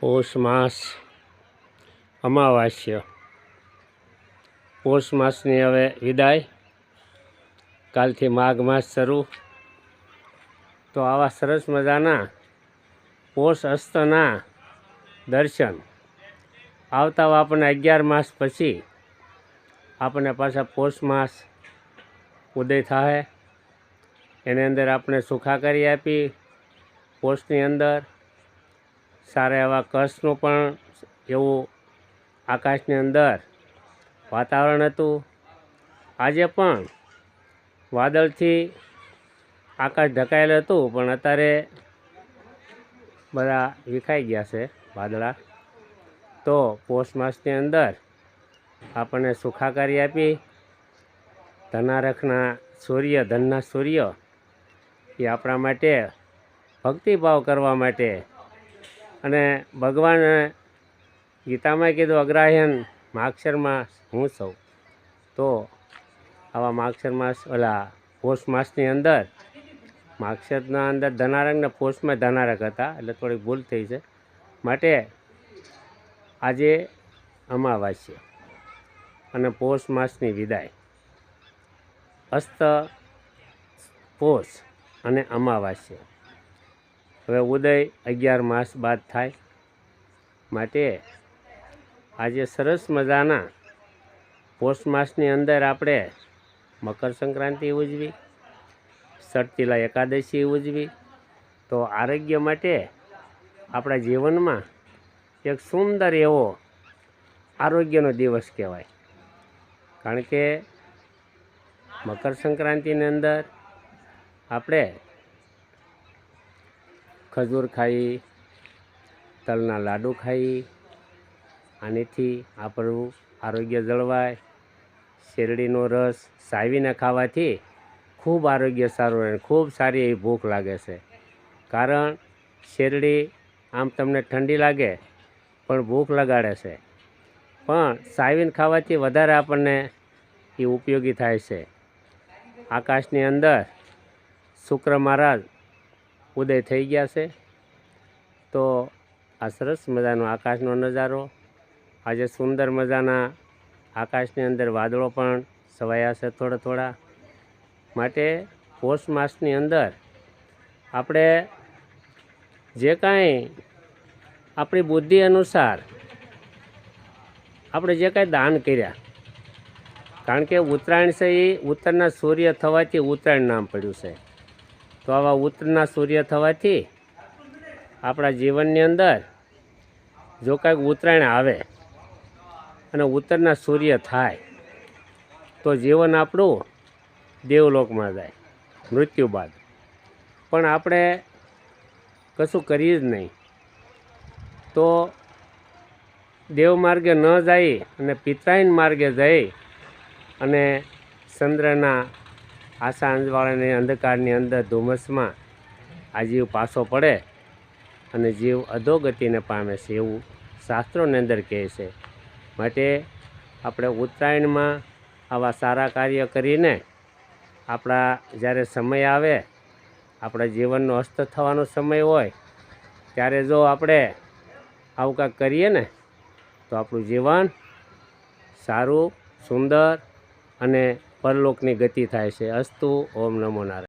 પૌષ માસ અમાવાસ્ય. પૌષ માસની હવે વિદાય. કાલથી માઘ માસ શરૂ. તો આવા સરસ મજાના પોષ અસ્તના દર્શન આવતા આપણને અગિયાર માસ પછી આપણને પાછા પોષ માસ ઉદય થાય એની અંદર આપણે સુખાકારી આપી. પોષની અંદર સારા એવા કચ્છનું પણ એવું આકાશની અંદર વાતાવરણ હતું. આજે પણ વાદળથી આકાશ ઢકાયેલું હતું, પણ અત્યારે બધા વિખાઈ ગયા છે વાદળા. તો પોષ માસની અંદર આપણને સુખાકારી આપી. ધનારખના સૂર્ય, ધનના સૂર્ય એ આપણા માટે ભક્તિભાવ કરવા માટે અને ભગવાને ગીતામાં કીધું, અગ્રાહ્યન માક્ષર માસ હું સૌ. તો આવા માક્ષર માસ, ઓલા પોષ માસની અંદર, માક્ષરના અંદર ધનારકને પોષમાં ધનારક હતા, એટલે થોડીક ભૂલ થઈ છે. માટે આજે અમાવાસ્ય અને પોષ માસની વિદાય. અસ્ત પોષ અને અમાવાસ્ય. હવે ઉદય અગિયાર માસ બાદ થાય. માટે આજે સરસ મજાના પોષ માસની અંદર આપણે મકર સંક્રાંતિ ઉજવી સટતીલા એકાદશી ઉજવી. તો આરોગ્ય માટે આપણા જીવનમાં એક સુંદર એવો આરોગ્યનો દિવસ કહેવાય. કારણ કે મકર સંક્રાંતિની અંદર આપણે ખજૂર ખાઈ, તલના લાડુ ખાઈ, આનેથી આપણું આરોગ્ય જળવાય, શેરડીનો રસ સાવીને ખાવાથી ખૂબ આરોગ્ય સારું રહે ખૂબ સારી એવી ભૂખ લાગે છે. કારણ શેરડી આમ તમને ઠંડી લાગે, પણ ભૂખ લગાડે છે. પણ સાવીને ખાવાથી વધારે આપણને એ ઉપયોગી થાય છે. આકાશની અંદર શુક્ર મહારાજ ઉદય થઈ ગયા છે. તો આ સરસ મજાનો આકાશનો નજારો, આજે સુંદર મજાના આકાશની અંદર વાદળો પણ છવાયા છે થોડા થોડા. માટે પોષ માસની અંદર આપણે જે કાંઈ આપણી બુદ્ધિ અનુસાર આપણે જે કાંઈ દાન કર્યા, કારણ કે ઉત્તરાયણ છે એ ઉત્તરના સૂર્ય થવાથી ઉત્તરાયણ નામ પડ્યું છે. તો આવા ઉત્તરના સૂર્ય થવાથી આપણા જીવનની અંદર જો કાંઈક ઉત્તરાયણ આવે અને ઉત્તરના સૂર્ય થાય, તો જીવન આપણું દેવલોકમાં જાય, મૃત્યુ બાદ. પણ આપણે કશું કરીએ જ નહીં. તો દેવ માર્ગે ન જાય અને પિતરાઈન માર્ગે જઈ અને ચંદ્રના આશા અંજવાળાની અંધકારની અંદર ધુમ્મસમાં આ જીવ પાછો પડે અને જીવ અધોગતિને પામે છે એવું શાસ્ત્રોની અંદર કહે છે. માટે આપણે ઉત્તરાયણમાં આવા સારા કાર્ય કરીને આપણા જ્યારે સમય આવે, આપણા જીવનનો અસ્ત થવાનો સમય હોય, ત્યારે જો આપણે આવું કાંઈક કરીએ ને, તો આપણું જીવન સારું, સુંદર અને પરલોકની ગતિ થાય છે. અસ્તુ ઓમ નમો નારાયણ.